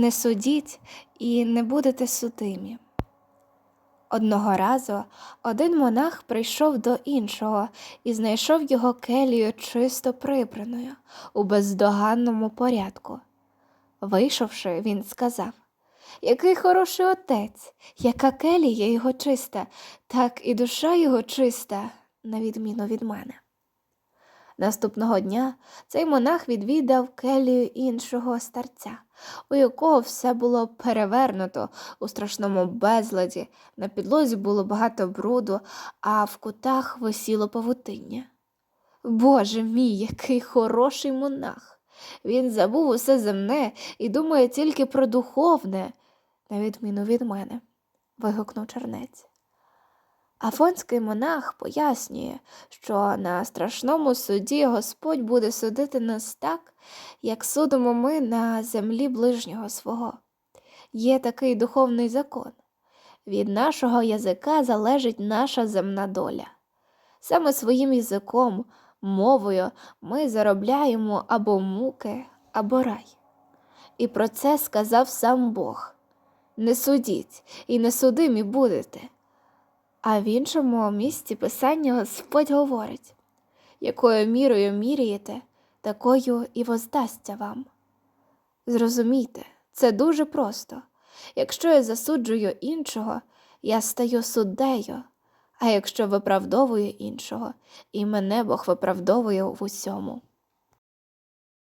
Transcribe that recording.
не судіть і не будете судимі. Одного разу один монах прийшов до іншого і знайшов його келію чисто прибраною у бездоганному порядку. Вийшовши, він сказав Який хороший отець, яка келія його чиста, так і душа його чиста, на відміну від мене. Наступного дня цей монах відвідав келію іншого старця, у якого все було перевернуто у страшному безладі, на підлозі було багато бруду, а в кутах висіло павутиння. Боже мій, який хороший монах! Він забув усе земне і думає тільки про духовне, на відміну від мене, вигукнув чернець. Афонський монах пояснює, що на страшному суді Господь буде судити нас так, як судимо ми на землі ближнього свого. Є такий духовний закон. Від нашого язика залежить наша земна доля. Саме своїм язиком, мовою ми заробляємо або муки, або рай. І про це сказав сам Бог не судіть і не судимі будете. А в іншому місці Писання Господь говорить, якою мірою міряєте, такою і воздасться вам. Зрозумійте, це дуже просто. Якщо я засуджую іншого, я стаю суддею, а якщо виправдовую іншого, і мене Бог виправдовує в усьому.